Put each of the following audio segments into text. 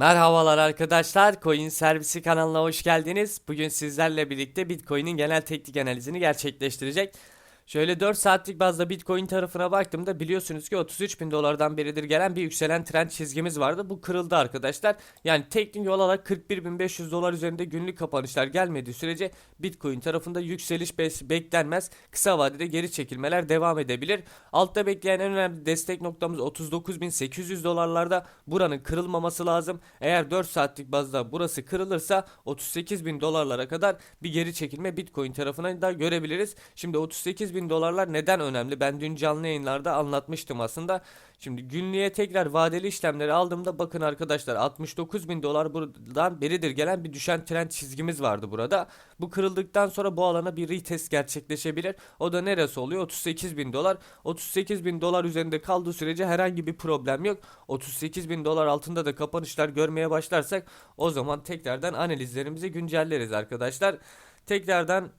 Merhabalar arkadaşlar, Coin Servisi kanalına hoş geldiniz. Bugün sizlerle birlikte Bitcoin'in genel teknik analizini gerçekleştirecek. Şöyle 4 saatlik bazda Bitcoin tarafına baktığımda biliyorsunuz ki 33 bin dolardan beridir gelen bir yükselen trend çizgimiz vardı. Bu kırıldı arkadaşlar. Yani teknik olarak 41.500 dolar üzerinde günlük kapanışlar gelmediği sürece Bitcoin tarafında yükseliş be- beklenmez. Kısa vadede geri çekilmeler devam edebilir. Altta bekleyen en önemli destek noktamız 39.800 dolarlarda. Buranın kırılmaması lazım. Eğer 4 saatlik bazda burası kırılırsa 38.000 dolarlara kadar bir geri çekilme Bitcoin tarafına da görebiliriz. Şimdi 38.000 dolarlar neden önemli? Ben dün canlı yayınlarda anlatmıştım aslında. Şimdi günlüğe tekrar vadeli işlemleri aldığımda bakın arkadaşlar 69 bin dolar buradan beridir gelen bir düşen trend çizgimiz vardı burada. Bu kırıldıktan sonra bu alana bir retest gerçekleşebilir. O da neresi oluyor? 38 bin dolar. 38 bin dolar üzerinde kaldığı sürece herhangi bir problem yok. 38 bin dolar altında da kapanışlar görmeye başlarsak o zaman tekrardan analizlerimizi güncelleriz arkadaşlar. Tekrardan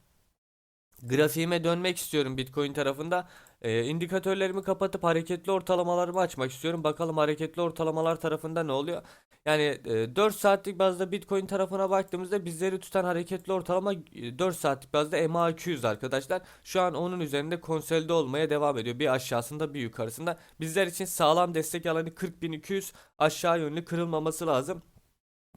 grafiğime dönmek istiyorum Bitcoin tarafında. Ee, indikatörlerimi kapatıp hareketli ortalamalarımı açmak istiyorum. Bakalım hareketli ortalamalar tarafında ne oluyor? Yani e, 4 saatlik bazda Bitcoin tarafına baktığımızda bizleri tutan hareketli ortalama e, 4 saatlik bazda MA200 arkadaşlar. Şu an onun üzerinde konsolide olmaya devam ediyor. Bir aşağısında bir yukarısında. Bizler için sağlam destek alanı 40.200 aşağı yönlü kırılmaması lazım.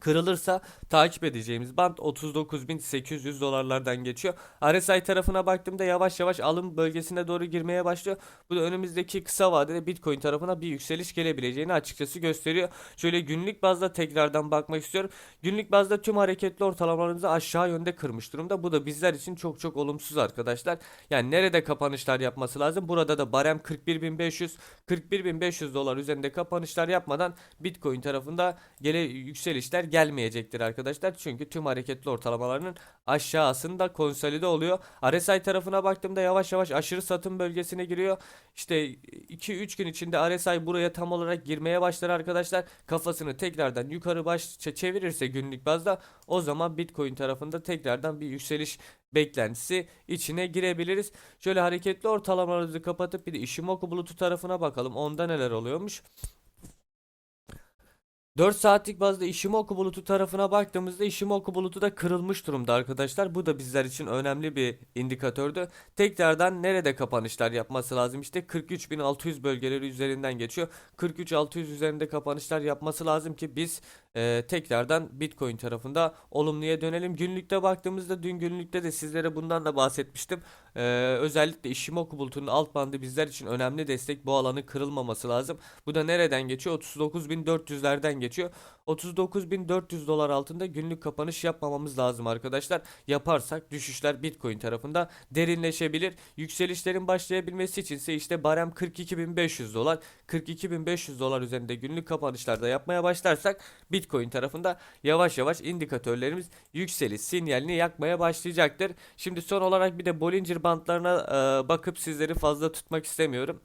Kırılırsa takip edeceğimiz band 39.800 dolarlardan geçiyor. RSI tarafına baktığımda yavaş yavaş alım bölgesine doğru girmeye başlıyor. Bu da önümüzdeki kısa vadede Bitcoin tarafına bir yükseliş gelebileceğini açıkçası gösteriyor. Şöyle günlük bazda tekrardan bakmak istiyorum. Günlük bazda tüm hareketli ortalamalarımızı aşağı yönde kırmış durumda. Bu da bizler için çok çok olumsuz arkadaşlar. Yani nerede kapanışlar yapması lazım? Burada da barem 41.500 41.500 dolar üzerinde kapanışlar yapmadan Bitcoin tarafında gele yükselişler gelmeyecektir arkadaşlar. Çünkü tüm hareketli ortalamalarının aşağısında konsolide oluyor. RSI tarafına baktığımda yavaş yavaş aşırı satım bölgesine giriyor. İşte 2-3 gün içinde RSI buraya tam olarak girmeye başlar arkadaşlar. Kafasını tekrardan yukarı baş çevirirse günlük bazda o zaman Bitcoin tarafında tekrardan bir yükseliş beklentisi içine girebiliriz. Şöyle hareketli ortalamalarımızı kapatıp bir de Ishimoku bulutu tarafına bakalım. Onda neler oluyormuş. 4 saatlik bazda Ishimoku bulutu tarafına baktığımızda Ishimoku bulutu da kırılmış durumda arkadaşlar. Bu da bizler için önemli bir indikatördü. Tekrardan nerede kapanışlar yapması lazım? İşte 43.600 bölgeleri üzerinden geçiyor. 43.600 üzerinde kapanışlar yapması lazım ki biz e, tekrardan Bitcoin tarafında olumluya dönelim. Günlükte baktığımızda dün günlükte de sizlere bundan da bahsetmiştim. E, özellikle Ishimoku bulutunun alt bandı bizler için önemli destek. Bu alanı kırılmaması lazım. Bu da nereden geçiyor? 39.400'lerden geçiyor. 39.400 dolar altında günlük kapanış yapmamamız lazım arkadaşlar. Yaparsak düşüşler Bitcoin tarafında derinleşebilir. Yükselişlerin başlayabilmesi içinse işte barem 42.500 dolar. 42.500 dolar üzerinde günlük kapanışlarda yapmaya başlarsak Bitcoin tarafında yavaş yavaş indikatörlerimiz yükseliş sinyalini yakmaya başlayacaktır. Şimdi son olarak bir de Bollinger bandlarına e, bakıp sizleri fazla tutmak istemiyorum.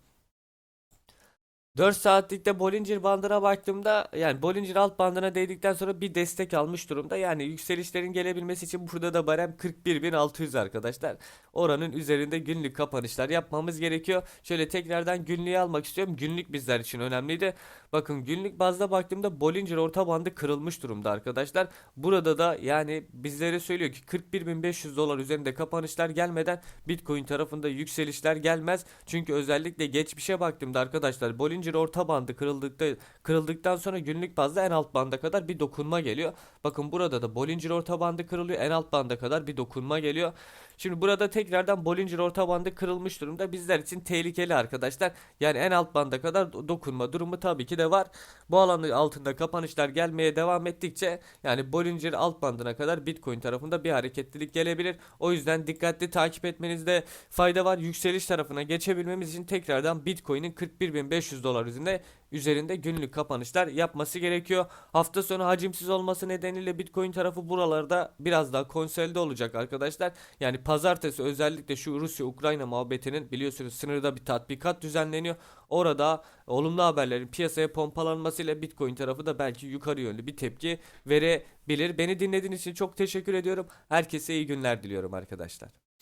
4 saatlikte Bollinger bandına baktığımda yani Bollinger alt bandına değdikten sonra bir destek almış durumda. Yani yükselişlerin gelebilmesi için burada da barem 41.600 arkadaşlar. Oranın üzerinde günlük kapanışlar yapmamız gerekiyor. Şöyle tekrardan günlüğü almak istiyorum. Günlük bizler için önemliydi. Bakın günlük bazda baktığımda Bollinger orta bandı kırılmış durumda arkadaşlar. Burada da yani bizlere söylüyor ki 41.500 dolar üzerinde kapanışlar gelmeden Bitcoin tarafında yükselişler gelmez. Çünkü özellikle geçmişe baktığımda arkadaşlar Bollinger orta bandı kırıldıkta kırıldıktan sonra günlük bazda en alt banda kadar bir dokunma geliyor. Bakın burada da Bollinger orta bandı kırılıyor. En alt banda kadar bir dokunma geliyor. Şimdi burada tekrardan Bollinger orta bandı kırılmış durumda. Bizler için tehlikeli arkadaşlar. Yani en alt banda kadar dokunma durumu tabii ki de var. Bu alanın altında kapanışlar gelmeye devam ettikçe yani Bollinger alt bandına kadar Bitcoin tarafında bir hareketlilik gelebilir. O yüzden dikkatli takip etmenizde fayda var. Yükseliş tarafına geçebilmemiz için tekrardan Bitcoin'in 41.500 dolar üzerinde üzerinde günlük kapanışlar yapması gerekiyor. Hafta sonu hacimsiz olması nedeniyle Bitcoin tarafı buralarda biraz daha konsolide olacak arkadaşlar. Yani pazartesi özellikle şu Rusya-Ukrayna muhabbetinin biliyorsunuz sınırda bir tatbikat düzenleniyor. Orada olumlu haberlerin piyasaya pompalanmasıyla Bitcoin tarafı da belki yukarı yönlü bir tepki verebilir. Beni dinlediğiniz için çok teşekkür ediyorum. Herkese iyi günler diliyorum arkadaşlar.